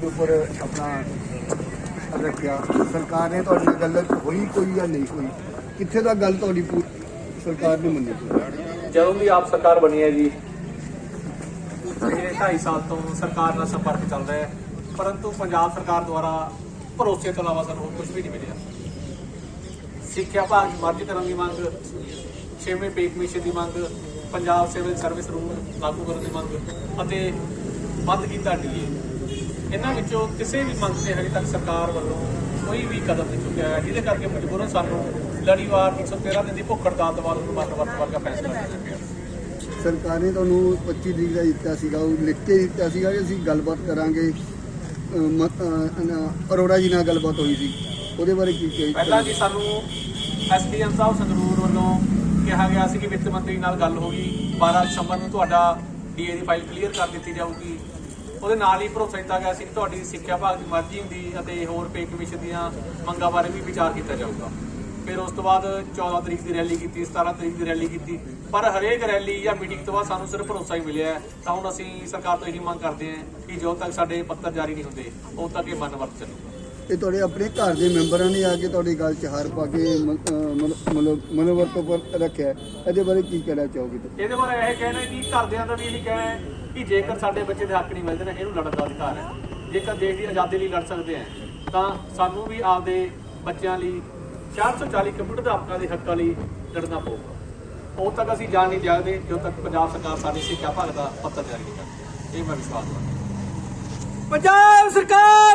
ਦੇ ਉੱਪਰ ਆਪਣਾ ਰੱਖਿਆ। ਸਰਕਾਰ ਨੇ ਤੁਹਾਡੀ ਗੱਲ ਹੋਈ ਕੋਈ ਜਾਂ ਨਹੀਂ ਹੋਈ? ਕਿੱਥੇ ਤੱਕ ਗੱਲ ਤੁਹਾਡੀ ਸਰਕਾਰ ਨੇ ਮੰਨੀ ਜਦੋਂ ਵੀ ਆਪ ਸਰਕਾਰ ਬਣੀ ਹੈ ਜੀ, ਪਿਛਲੇ 2.5 ਸਾਲ ਤੋਂ ਸਰਕਾਰ ਨਾਲ ਸੰਪਰਕ ਚੱਲ ਰਿਹਾ ਹੈ। ਪਰੰਤੂ ਪੰਜਾਬ ਸਰਕਾਰ ਦੁਆਰਾ ਭਰੋਸੇ ਤੋਂ ਇਲਾਵਾ ਸਾਨੂੰ ਹੋਰ ਕੁਝ ਵੀ ਨਹੀਂ ਮਿਲਿਆ। ਸਿੱਖਿਆ ਭਾਗ ਦੀ ਮਰਜ਼ੀ ਕਰਨ ਦੀ ਮੰਗ, ਛੇਵੇਂ ਪੇ ਕਮਿਸ਼ਨ ਦੀ ਮੰਗ, ਪੰਜਾਬ ਸਿਵਲ ਸਰਵਿਸ ਰੂਲ ਲਾਗੂ ਕਰਨ ਦੀ ਮੰਗ ਅਤੇ ਬੰਦ ਕੀਤਾ ਡੀਏ ਇਹਨਾਂ ਵਿੱਚੋਂ ਕਿਸੇ ਵੀ ਮੰਗ ਤੇ ਹਜੇ ਤੱਕ ਸਰਕਾਰ ਵੱਲੋਂ ਕੋਈ ਵੀ ਕਦਮ ਨਹੀਂ ਚੁੱਕਿਆ ਹੈ ਜਿਹਦੇ ਕਰਕੇ ਮਜਬੂਰਨ ਸਾਨੂੰ ਲੜੀਵਾਰ 113 ਦਿਨ ਦੀ ਭੁੱਖ ਹੜਤਾਲ ਤੋਂ ਬਾਅਦ ਮਰਨ ਵਰਤ ਵਰਗਾ ਫੈਸਲਾ ਲੈਣਾ ਪਿਆ ਸਰਕਾਰ ਨੇ ਤੁਹਾਨੂੰ 25 ਤਰੀਕ ਦਾ ਦਿੱਤਾ ਸੀਗਾ ਉਹ ਲਿਖ ਕੇ ਦਿੱਤਾ ਸੀਗਾ ਕਿ ਅਸੀਂ ਗੱਲਬਾਤ ਕਰਾਂਗੇ। ਅਰੋੜਾ ਜੀ ਨਾਲ ਗੱਲਬਾਤ ਹੋਈ ਸੀ। ਉਹਦੇ ਬਾਰੇ ਕੀ ਕੀ ਪਹਿਲਾਂ ਜੀ ਸਾਨੂੰ ਐਸਡੀਐਮ ਸਾਹਿਬ ਸੰਗਰੂਰ ਵੱਲੋਂ ਕਿਹਾ ਗਿਆ ਸੀ ਕਿ ਵਿੱਤ ਮੰਤਰੀ ਨਾਲ ਗੱਲ ਹੋ ਗਈ। 12 ਦਸੰਬਰ ਨੂੰ ਤੁਹਾਡਾ ਡੀਏ ਦੀ ਫਾਈਲ ਕਲੀਅਰ ਕਰ ਦਿੱਤੀ ਜਾਊਗੀ। ਉਹਦੇ ਨਾਲ ਹੀ ਭਰੋਸਾ ਦਿੱਤਾ ਗਿਆ ਸੀ ਕਿ ਤੁਹਾਡੀ ਸਿੱਖਿਆ ਭਾਗ ਦੀ ਮਰਜ਼ੀ ਹੁੰਦੀ ਅਤੇ ਹੋਰ ਪੇ ਕਮਿਸ਼ਨ ਦੀਆਂ ਮੰਗਾਂ ਬਾਰੇ ਵੀ ਵਿਚਾਰ ਕੀਤਾ ਜਾਊਗਾ ਫਿਰ ਉਸ ਤੋਂ ਬਾਅਦ 14 ਤਰੀਕ ਦੀ ਰੈਲੀ ਕੀਤੀ 17 ਤਰੀਕ ਦੀ ਰੈਲੀ ਕੀਤੀ ਪਰ ਹਰੇਕ ਰੈਲੀ ਜਾਂ ਮੀਟਿੰਗ ਤੋਂ ਬਾਅਦ ਸਾਨੂੰ ਸਿਰਫ ਭਰੋਸਾ ਹੀ ਮਿਲਿਆ। ਤਾਂ ਹੁਣ ਅਸੀਂ ਸਰਕਾਰ ਤੋਂ ਇਹੀ ਮੰਗ ਕਰਦੇ ਹਾਂ ਕਿ ਜਦੋਂ ਤੱਕ ਸਾਡੇ ਪੱਤਰ ਜਾਰੀ ਨਹੀਂ ਹੁੰਦੇ ਉਦੋਂ ਤੱਕ ਇਹ ਮਨ ਵਰਤ ਚੱਲੂਗਾ ਇਹ ਤੁਹਾਡੇ ਆਪਣੇ ਘਰ ਦੇ ਮੈਂਬਰਾਂ ਨੇ ਆ ਕੇ ਤੁਹਾਡੀ ਗੱਲ 'ਚ ਹਾਰ ਪਾ ਕੇ ਮਤਲਬ ਮਨੋਵਰਤ ਉੱਪਰ ਰੱਖਿਆ। ਇਹਦੇ ਬਾਰੇ ਕੀ ਕਹਿਣਾ ਚਾਹੋਗੇ ਤੁਸੀਂ ਇਹਦੇ ਬਾਰੇ ਇਹ ਕਹਿਣਾ ਕਿ ਘਰਦਿਆਂ ਦਾ ਵੀ ਇਹੀ ਕਹਿਣਾ ਕਿ ਜੇਕਰ ਸਾਡੇ ਬੱਚੇ ਦੇ ਹੱਕ ਨਹੀਂ ਮਿਲਦੇ ਨੇ ਇਹਨੂੰ ਲੜਨ ਦਾ ਅਧਿਕਾਰ ਹੈ। ਜੇਕਰ ਦੇਸ਼ ਦੀ ਆਜ਼ਾਦੀ ਲਈ ਲੜ ਸਕਦੇ ਆ ਤਾਂ ਸਾਨੂੰ ਵੀ ਆਪਦੇ ਬੱਚਿਆਂ ਲਈ 440 ਕੰਪਿਊਟਰ ਅਧਿਆਪਕਾਂ ਦੇ ਹੱਕਾਂ ਲਈ ਲੜਨਾ ਪਊਗਾ। ਉਦੋਂ ਤੱਕ ਅਸੀਂ ਜਾਣ ਨਹੀਂ ਦਿਆਂਗੇ, ਜਦੋਂ ਤੱਕ ਪੰਜਾਬ ਸਰਕਾਰ ਸਾਡੀ ਸਿੱਖਿਆ ਭਾਗ ਦਾ ਪੱਤਰ ਜਾਰੀ ਨਹੀਂ ਕਰਦੀ। ਇਹ ਮੈਂ ਵਿਸ਼ਵਾਸ ਕਰਦਾ ਪੰਜਾਬ ਸਰਕਾਰ